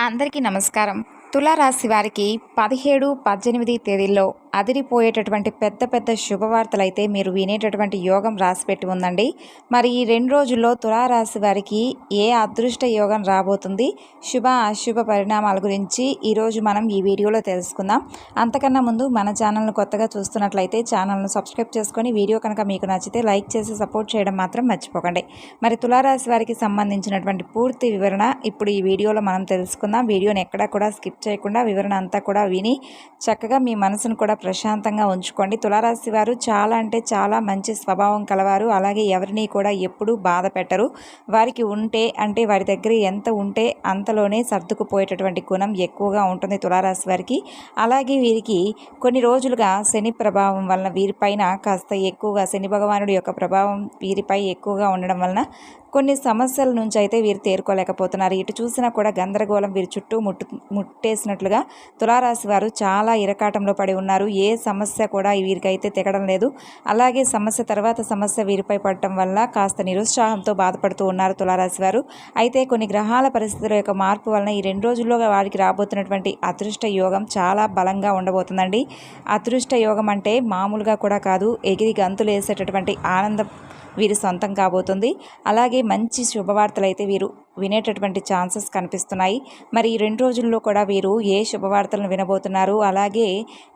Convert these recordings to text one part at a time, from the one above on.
అందరికీ నమస్కారం. తులారాశి వారికి పదిహేడు పద్దెనిమిది తేదీల్లో అదిరిపోయేటటువంటి పెద్ద పెద్ద శుభవార్తలు అయితే మీరు వినేటటువంటి యోగం రాసిపెట్టి ఉందండి. మరి ఈ రెండు రోజుల్లో తులారాశి వారికి ఏ అదృష్ట యోగం రాబోతుంది? శుభ అశుభ పరిణామాల గురించి ఈరోజు మనం ఈ వీడియోలో తెలుసుకుందాం. అంతకన్నా ముందు మన ఛానల్ను కొత్తగా చూస్తున్నట్లయితే ఛానల్ను సబ్స్క్రైబ్ చేసుకొని వీడియో కనుక మీకు నచ్చితే లైక్ చేసి సపోర్ట్ చేయడం మాత్రం మర్చిపోకండి. మరి తులారాశి వారికి సంబంధించినటువంటి పూర్తి వివరణ ఇప్పుడు ఈ వీడియోలో మనం తెలుసుకుందాం. వీడియోని ఎక్కడా కూడా స్కిప్ చేయకుండా వివరణ అంతా కూడా విని చక్కగా మీ మనసును కూడా ప్రశాంతంగా ఉంచుకోండి. తులారాశి వారు చాలా అంటే చాలా మంచి స్వభావం కలవారు. అలాగే ఎవరిని కూడా ఎప్పుడూ బాధ పెట్టరు. వారికి ఉంటే అంటే వారి దగ్గర ఎంత ఉంటే అంతలోనే సర్దుకుపోయేటటువంటి గుణం ఎక్కువగా ఉంటుంది తులారాశి వారికి. అలాగే వీరికి కొన్ని రోజులుగా శని ప్రభావం వలన వీరిపైన కాస్త ఎక్కువగా శని భగవానుడి యొక్క ప్రభావం వీరిపై ఎక్కువగా ఉండడం వలన కొన్ని సమస్యల నుంచి అయితే వీరు తేరుకోలేకపోతున్నారు. ఇటు చూసినా కూడా గందరగోళం వీరి చుట్టూ ముట్టు ముట్టేసినట్లుగా తులారాశి వారు చాలా ఇరకాటంలో పడి ఉన్నారు. ఏ సమస్య కూడా వీరికైతే తెగడం లేదు. అలాగే సమస్య తర్వాత సమస్య వీరిపై పడటం వల్ల కాస్త నిరుత్సాహంతో బాధపడుతూ ఉన్నారు తులారాశి వారు. అయితే కొన్ని గ్రహాల పరిస్థితుల యొక్క మార్పు వలన ఈ రెండు రోజుల్లో వారికి రాబోతున్నటువంటి అదృష్ట యోగం చాలా బలంగా ఉండబోతుందండి. అదృష్ట యోగం అంటే మామూలుగా కూడా కాదు ఎగిరి గంతులు వేసేటటువంటి ఆనందం వీరి సొంతం కాబోతుంది. అలాగే మంచి శుభవార్తలు అయితే వీరు వినేటటువంటి ఛాన్సెస్ కనిపిస్తున్నాయి. మరి ఈ రెండు రోజుల్లో కూడా వీరు ఏ శుభవార్తలను వినబోతున్నారు? అలాగే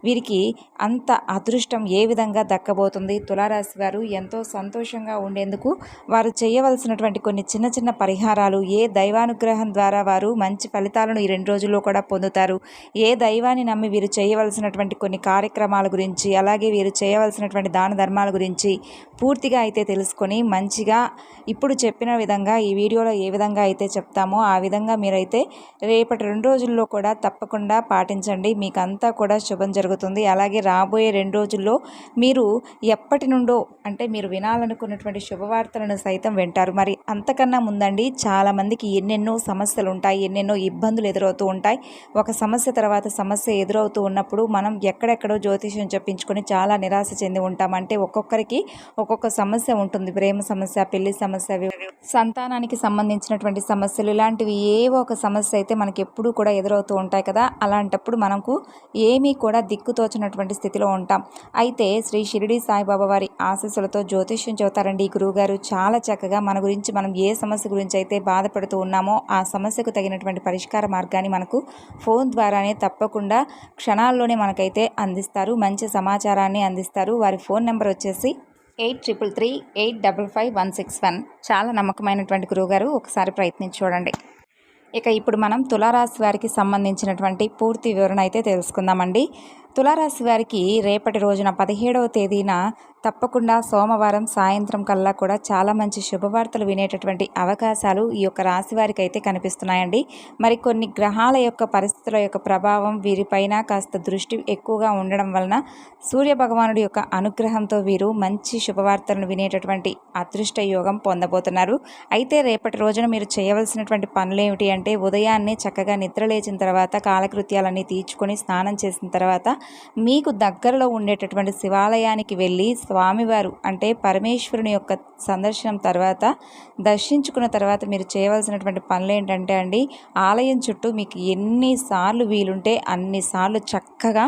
వీరికి అంత అదృష్టం ఏ విధంగా దక్కబోతుంది? తులారాశి వారు ఎంతో సంతోషంగా ఉండేందుకు వారు చేయవలసినటువంటి కొన్ని చిన్న చిన్న పరిహారాలు ఏ దైవానుగ్రహం ద్వారా వారు మంచి ఫలితాలను ఈ రెండు రోజుల్లో కూడా పొందుతారు? ఏ దైవాన్ని నమ్మి వీరు చేయవలసినటువంటి కొన్ని కార్యక్రమాల గురించి అలాగే వీరు చేయవలసినటువంటి దాన ధర్మాల గురించి పూర్తిగా అయితే తెలుసుకొని మంచిగా ఇప్పుడు చెప్పిన విధంగా ఈ వీడియోలో ఏ విధంగా అయితే చెప్తామో ఆ విధంగా మీరైతే రేపటి రెండు రోజుల్లో కూడా తప్పకుండా పాటించండి. మీకు అంతా కూడా శుభం జరుగుతుంది. అలాగే రాబోయే రెండు రోజుల్లో మీరు ఎప్పటి నుండో అంటే మీరు వినాలనుకున్నటువంటి శుభవార్తలను సైతం వింటారు. మరి అంతకన్నా ముందండి చాలామందికి ఎన్నెన్నో సమస్యలు ఉంటాయి ఎన్నెన్నో ఇబ్బందులు ఎదురవుతూ ఉంటాయి. ఒక సమస్య తర్వాత సమస్య ఎదురవుతూ ఉన్నప్పుడు మనం ఎక్కడెక్కడో జ్యోతిష్యం చెప్పించుకొని చాలా నిరాశ చెంది ఉంటాం. అంటే ఒక్కొక్కరికి ఒక్కొక్క సమస్య ఉంటుంది. ప్రేమ సమస్య పెళ్ళి సమస్య సంతానానికి సంబంధించినటువంటి సమస్యలు ఇలాంటివి ఏవో ఒక సమస్య అయితే మనకి ఎప్పుడూ కూడా ఎదురవుతూ ఉంటాయి కదా అలాంటప్పుడు మనకు ఏమీ కూడా దిక్కుతోచినటువంటి స్థితిలో ఉంటాం. అయితే శ్రీ షిరిడి సాయిబాబా వారి ఆశీస్సులతో జ్యోతిష్యం చెబుతారండి. ఈ గురువుగారు చాలా చక్కగా మన గురించి మనం ఏ సమస్య గురించి అయితే బాధపడుతూ ఉన్నామో ఆ సమస్యకు తగినటువంటి పరిష్కార మార్గాన్ని మనకు ఫోన్ ద్వారానే తప్పకుండా క్షణాల్లోనే మనకైతే అందిస్తారు. మంచి సమాచారాన్ని అందిస్తారు. వారి ఫోన్ నెంబర్ వచ్చేసి eight triple three eight double five one six one. చాలా నమ్మకమైనటువంటి గురువుగారు ఒకసారి ప్రయత్నించి చూడండి. ఇక ఇప్పుడు మనం తులారాశి వారికి సంబంధించినటువంటి పూర్తి వివరణ అయితే తెలుసుకుందామండి. తులారాశి వారికి రేపటి రోజున పదిహేడవ తేదీన తప్పకుండా సోమవారం సాయంత్రం కల్లా కూడా చాలా మంచి శుభవార్తలు వినేటటువంటి అవకాశాలు ఈ యొక్క రాశి వారికి అయితే కనిపిస్తున్నాయండి. మరి కొన్ని గ్రహాల యొక్క పరిస్థితుల యొక్క ప్రభావం వీరిపైన కాస్త దృష్టి ఎక్కువగా ఉండడం వలన సూర్య భగవానుడి యొక్క అనుగ్రహంతో వీరు మంచి శుభవార్తలను వినేటటువంటి అదృష్ట యోగం పొందబోతున్నారు. అయితే రేపటి రోజున మీరు చేయవలసినటువంటి పనులు ఏమిటి అంటే ఉదయాన్నే చక్కగా నిద్ర లేచిన తర్వాత కాలకృత్యాలన్నీ తీర్చుకొని స్నానం చేసిన తర్వాత మీకు దగ్గరలో ఉండేటటువంటి శివాలయానికి వెళ్ళి స్వామివారు అంటే పరమేశ్వరుని యొక్క సందర్శనం తర్వాత దర్శించుకున్న తర్వాత మీరు చేయవలసినటువంటి పనులు ఏంటంటే అండి ఆలయం చుట్టూ మీకు ఎన్నిసార్లు వీలుంటే అన్నిసార్లు చక్కగా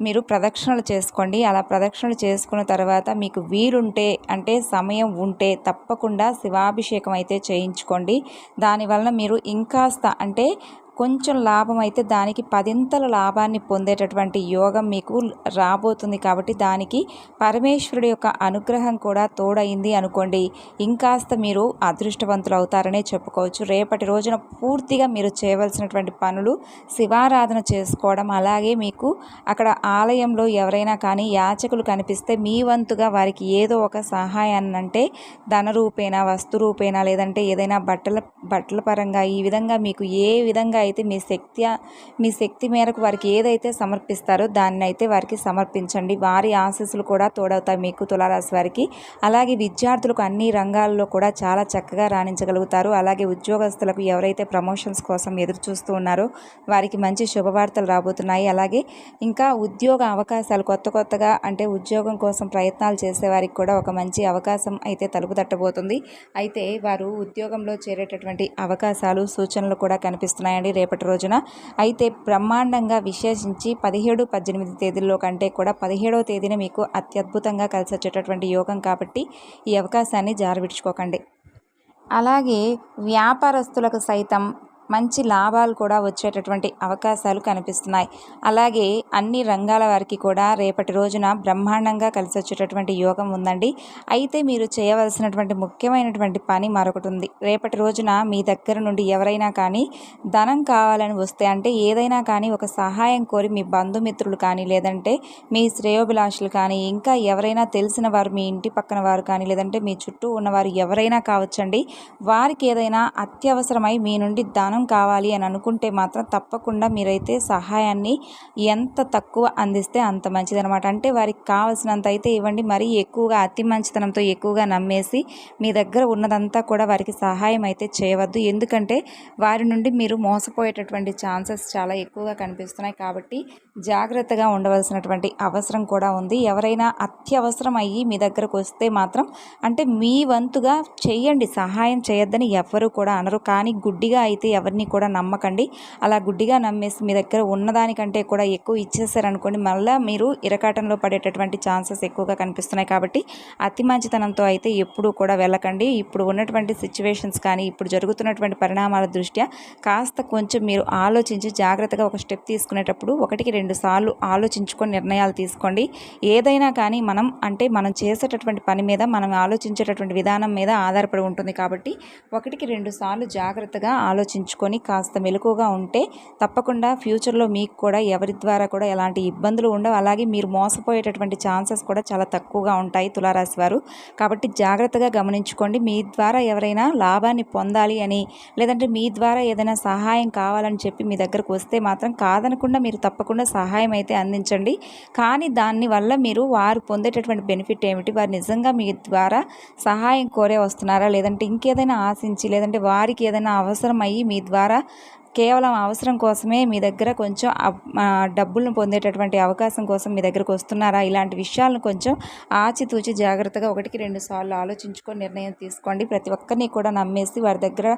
మీరు ప్రదక్షిణలు చేసుకోండి. అలా ప్రదక్షిణలు చేసుకున్న తర్వాత మీకు వీలుంటే అంటే సమయం ఉంటే తప్పకుండా శివాభిషేకం అయితే చేయించుకోండి. దానివలన మీరు ఇంకాస్త అంటే కొంచెం లాభం అయితే దానికి పదింతల లాభాన్ని పొందేటటువంటి యోగం మీకు రాబోతుంది కాబట్టి దానికి పరమేశ్వరుడు యొక్క అనుగ్రహం కూడా తోడైంది అనుకోండి. ఇంకాస్త మీరు అదృష్టవంతులు అవుతారనే చెప్పుకోవచ్చు. రేపటి రోజున పూర్తిగా మీరు చేయవలసినటువంటి పనులు శివారాధన చేసుకోవడం అలాగే మీకు అక్కడ ఆలయంలో ఎవరైనా కానీ యాచకులు కనిపిస్తే మీ వంతుగా వారికి ఏదో ఒక సహాయాన్ని అంటే ధన రూపేనా వస్తు రూపేణ లేదంటే ఏదైనా బట్టల బట్టల పరంగా ఈ విధంగా మీకు ఏ విధంగా అయితే మీ శక్తి మీ శక్తి మేరకు వారికి ఏదైతే సమర్పిస్తారో దాన్ని అయితే వారికి సమర్పించండి. వారి ఆశీస్సులు కూడా తోడవుతాయి మీకు తులారాశి వారికి. అలాగే విద్యార్థులకు అన్ని రంగాల్లో కూడా చాలా చక్కగా రాణించగలుగుతారు. అలాగే ఉద్యోగస్తులకు ఎవరైతే ప్రమోషన్స్ కోసం ఎదురు చూస్తూ ఉన్నారో వారికి మంచి శుభవార్తలు రాబోతున్నాయి. అలాగే ఇంకా ఉద్యోగ అవకాశాలు కొత్త కొత్తగా అంటే ఉద్యోగం కోసం ప్రయత్నాలు చేసే వారికి కూడా ఒక మంచి అవకాశం అయితే తలుపు తట్టబోతుంది అయితే వారు ఉద్యోగంలో చేరేటటువంటి అవకాశాలు సూచనలు కూడా కనిపిస్తున్నాయండి. రేపటి రోజున. అయితే బ్రహ్మాండంగా విశేషించి పదిహేడు పద్దెనిమిది తేదీల్లో కంటే కూడా పదిహేడవ తేదీన మీకు అత్యద్భుతంగా కలిసి వచ్చేటటువంటి యోగం కాబట్టి ఈ అవకాశాన్ని జారవిడ్చుకోకండి. అలాగే వ్యాపారస్తులకు సైతం మంచి లాభాలు కూడా వచ్చేటటువంటి అవకాశాలు కనిపిస్తున్నాయి. అలాగే అన్ని రంగాల వారికి కూడా రేపటి రోజున బ్రహ్మాండంగా కలిసి వచ్చేటటువంటి యోగం ఉందండి. అయితే మీరు చేయవలసినటువంటి ముఖ్యమైనటువంటి పని మరొకటి ఉంది. రేపటి రోజున మీ దగ్గర నుండి ఎవరైనా కానీ ధనం కావాలని వస్తే అంటే ఏదైనా కానీ ఒక సహాయం కోరి మీ బంధుమిత్రులు కానీ లేదంటే మీ శ్రేయోభిలాషులు కానీ ఇంకా ఎవరైనా తెలిసిన వారు మీ ఇంటి పక్కన వారు కానీ లేదంటే మీ చుట్టూ ఉన్నవారు ఎవరైనా కావచ్చండి. వారికి ఏదైనా అత్యవసరమై మీ నుండి ధనం కావాలి అని అనుకుంటే మాత్రం తప్పకుండా మీరైతే సహాయాన్ని ఎంత తక్కువ అందిస్తే అంత మంచిదనమాట అంటే వారికి కావాల్సినంత అయితే ఇవ్వండి. మరీ ఎక్కువగా అతి మంచితనంతో ఎక్కువగా నమ్మేసి మీ దగ్గర ఉన్నదంతా కూడా వారికి సహాయం అయితే చేయవద్దు. ఎందుకంటే వారి నుండి మీరు మోసపోయేటటువంటి ఛాన్సెస్ చాలా ఎక్కువగా కనిపిస్తున్నాయి కాబట్టి జాగ్రత్తగా ఉండవలసినటువంటి అవసరం కూడా ఉంది. ఎవరైనా అత్యవసరం అయ్యి మీ దగ్గరకు వస్తే మాత్రం అంటే మీ వంతుగా చేయండి సహాయం చేయొద్దని ఎవ్వరూ కూడా అనరు. కానీ గుడ్డిగా అయితే ఎవరిని కూడా నమ్మకండి. అలా గుడ్డిగా నమ్మేసి మీ దగ్గర ఉన్నదానికంటే కూడా ఎక్కువ ఇచ్చేసారనుకోండి మళ్ళీ మీరు ఇరకాటంలో పడేటటువంటి ఛాన్సెస్ ఎక్కువగా కనిపిస్తున్నాయి కాబట్టి అతి మంచితనంతో అయితే ఎప్పుడూ కూడా వెళ్ళకండి. ఇప్పుడు ఉన్నటువంటి సిచ్యువేషన్స్ కానీ ఇప్పుడు జరుగుతున్నటువంటి పరిణామాల దృష్ట్యా కాస్త కొంచెం మీరు ఆలోచించి జాగ్రత్తగా ఒక స్టెప్ తీసుకునేటప్పుడు ఒకటికి రెండు సార్లు ఆలోచించుకొని నిర్ణయాలు తీసుకోండి. ఏదైనా కానీ మనం అంటే మనం చేసేటటువంటి పని మీద మనం ఆలోచించేటటువంటి విధానం మీద ఆధారపడి ఉంటుంది కాబట్టి ఒకటికి రెండు సార్లు జాగ్రత్తగా ఆలోచించుకొని కాస్త మెలకుగా ఉంటే తప్పకుండా ఫ్యూచర్లో మీకు కూడా ఎవరి ద్వారా కూడా ఎలాంటి ఇబ్బందులు ఉండవు. అలాగే మీరు మోసపోయేటటువంటి ఛాన్సెస్ కూడా చాలా తక్కువగా ఉంటాయి తులారాశి వారు. కాబట్టి జాగ్రత్తగా గమనించుకోండి. మీ ద్వారా ఎవరైనా లాభాన్ని పొందాలి అని లేదంటే మీ ద్వారా ఏదైనా సహాయం కావాలని చెప్పి మీ దగ్గరకు వస్తే మాత్రం కాదనకుండా మీరు తప్పకుండా సహాయం అయితే అందించండి. కానీ దాని వల్ల మీరు వారు పొందేటటువంటి బెనిఫిట్ ఏమిటి? వారు నిజంగా మీ ద్వారా సహాయం కోరే వస్తున్నారా? లేదంటే ఇంకేదైనా ఆశించి లేదంటే వారికి ఏదైనా అవసరం అయ్యి మీ ద్వారా కేవలం అవసరం కోసమే మీ దగ్గర కొంచెం డబ్బులను పొందేటటువంటి అవకాశం కోసం మీ దగ్గరకు వస్తున్నారా? ఇలాంటి విషయాలను కొంచెం ఆచితూచి జాగ్రత్తగా ఒకటికి రెండు సార్లు ఆలోచించుకొని నిర్ణయం తీసుకోండి. ప్రతి ఒక్కరిని కూడా నమ్మేసి వారి దగ్గర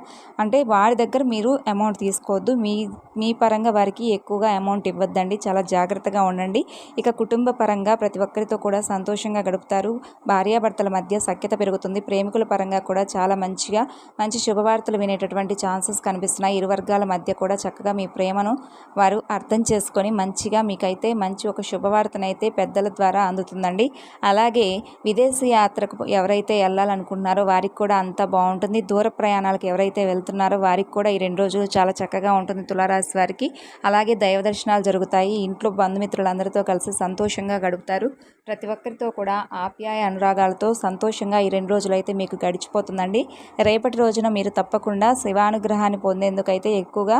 అంటే వారి దగ్గర మీరు అమౌంట్ తీసుకోవద్దు. మీ మీ పరంగా వారికి ఎక్కువగా అమౌంట్ ఇవ్వద్దండి. చాలా జాగ్రత్తగా ఉండండి. ఇక కుటుంబ పరంగా ప్రతి ఒక్కరితో కూడా సంతోషంగా గడుపుతారు. భార్యాభర్తల మధ్య సఖ్యత పెరుగుతుంది. ప్రేమికుల పరంగా కూడా చాలా మంచిగా మంచి శుభవార్తలు వినేటటువంటి ఛాన్సెస్ కనిపిస్తున్నాయి. ఇరు వర్గాల మధ్య మధ్య కూడా చక్కగా మీ ప్రేమను వారు అర్థం చేసుకొని మంచిగా మీకైతే మంచి ఒక శుభవార్తనైతే పెద్దల ద్వారా అందుతుందండి. అలాగే విదేశీ యాత్రకు ఎవరైతే వెళ్ళాలనుకుంటున్నారో వారికి కూడా అంతా బాగుంటుంది. దూర ప్రయాణాలకు ఎవరైతే వెళ్తున్నారో వారికి కూడా ఈ రెండు రోజులు చాలా చక్కగా ఉంటుంది తులారాశి వారికి. అలాగే దైవ దర్శనాలు జరుగుతాయి. ఇంట్లో బంధుమిత్రులందరితో కలిసి సంతోషంగా గడుపుతారు. ప్రతి ఒక్కరితో కూడా ఆప్యాయ అనురాగాలతో సంతోషంగా ఈ రెండు రోజులైతే మీకు గడిచిపోతుందండి. రేపటి రోజున మీరు తప్పకుండా శివానుగ్రహాన్ని పొందేందుకైతే ఎక్కువగా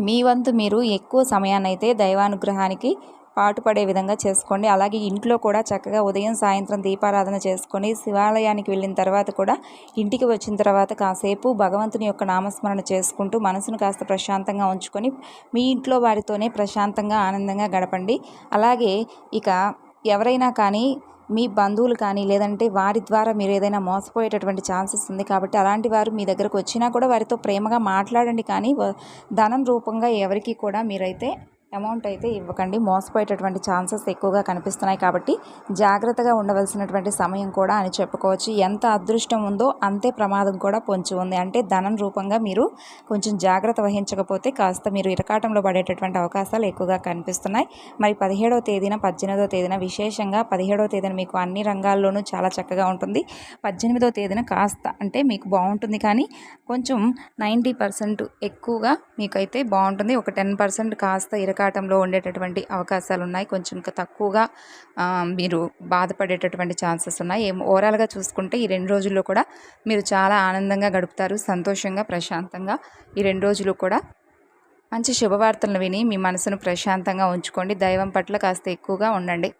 మీ వంతు మీరు ఎక్కువ సమయాన్ని అయితే దైవానుగ్రహానికి పాటుపడే విధంగా చేసుకోండి. అలాగే ఇంట్లో కూడా చక్కగా ఉదయం సాయంత్రం దీపారాధన చేసుకొని శివాలయానికి వెళ్ళిన తర్వాత కూడా ఇంటికి వచ్చిన తర్వాత కాసేపు భగవంతుని యొక్క నామస్మరణ చేసుకుంటూ మనసును కాస్త ప్రశాంతంగా ఉంచుకొని మీ ఇంట్లో వారితోనే ప్రశాంతంగా ఆనందంగా గడపండి. అలాగే ఇక ఎవరైనా కానీ మీ బంధువులు కానీ లేదంటే వారి ద్వారా మీరు ఏదైనా మోసపోయేటటువంటి ఛాన్సెస్ ఉంది కాబట్టి అలాంటి వారు మీ దగ్గరకు వచ్చినా కూడా వారితో ప్రేమగా మాట్లాడండి కానీ ధనం రూపంగా ఎవరికి కూడా మీరైతే అమౌంట్ అయితే ఇవ్వకండి. మోసపోయేటటువంటి ఛాన్సెస్ ఎక్కువగా కనిపిస్తున్నాయి కాబట్టి జాగ్రత్తగా ఉండవలసినటువంటి సమయం కూడా అని చెప్పుకోవచ్చు. ఎంత అదృష్టం ఉందో అంతే ప్రమాదం కూడా పొంచి ఉంది. అంటే ధనం రూపంగా మీరు కొంచెం జాగ్రత్త వహించకపోతే కాస్త మీరు ఇరకాటంలో పడేటటువంటి అవకాశాలు ఎక్కువగా కనిపిస్తున్నాయి. మరి పదిహేడవ తేదీన పద్దెనిమిదవ తేదీన విశేషంగా పదిహేడవ తేదీన మీకు అన్ని రంగాల్లోనూ చాలా చక్కగా ఉంటుంది. పద్దెనిమిదవ తేదీన కాస్త అంటే మీకు బాగుంటుంది కానీ కొంచెం నైంటీ పర్సెంట్ ఎక్కువగా మీకైతే బాగుంటుంది. ఒక టెన్ పర్సెంట్ కాస్త ఇరకా వెనకాటంలో ఉండేటటువంటి అవకాశాలు ఉన్నాయి కొంచెం తక్కువగా మీరు బాధపడేటటువంటి ఛాన్సెస్ ఉన్నాయి. ఏం ఓవరాల్గా చూసుకుంటే ఈ రెండు రోజుల్లో కూడా మీరు చాలా ఆనందంగా గడుపుతారు సంతోషంగా ప్రశాంతంగా. ఈ రెండు రోజులు కూడా మంచి శుభవార్తలను విని మీ మనసును ప్రశాంతంగా ఉంచుకోండి. దైవం పట్ల కాస్త ఎక్కువగా ఉండండి.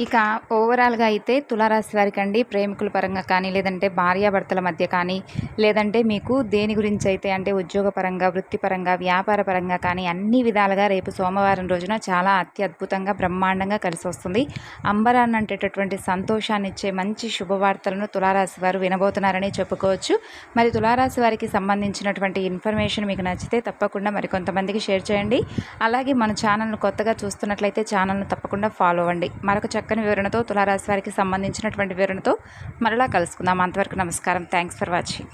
ఇక ఓవరాల్గా అయితే తులారాశి వారికి అండి ప్రేమికుల పరంగా కానీ లేదంటే భార్యాభర్తల మధ్య కానీ లేదంటే మీకు దేని గురించి అయితే అంటే ఉద్యోగపరంగా వృత్తిపరంగా వ్యాపార పరంగా కానీ అన్ని విధాలుగా రేపు సోమవారం రోజున చాలా అత్యద్భుతంగా బ్రహ్మాండంగా కలిసి వస్తుంది. అంబరాన్ని అంటేటటువంటి సంతోషాన్ని ఇచ్చే మంచి శుభవార్తలను తులారాశి వారు వినబోతున్నారని చెప్పుకోవచ్చు. మరి తులారాశి వారికి సంబంధించినటువంటి ఇన్ఫర్మేషన్ మీకు నచ్చితే తప్పకుండా మరి కొంతమందికి షేర్ చేయండి. అలాగే మన ఛానల్ను కొత్తగా చూస్తున్నట్లయితే ఛానల్ను తప్పకుండా ఫాలో అవ్వండి. మరొక చక్కని వివరణతో తులారాశి వారికి సంబంధించినటువంటి వివరణతో మరలా కలుసుకుందాం. అంతవరకు నమస్కారం. Thanks for watching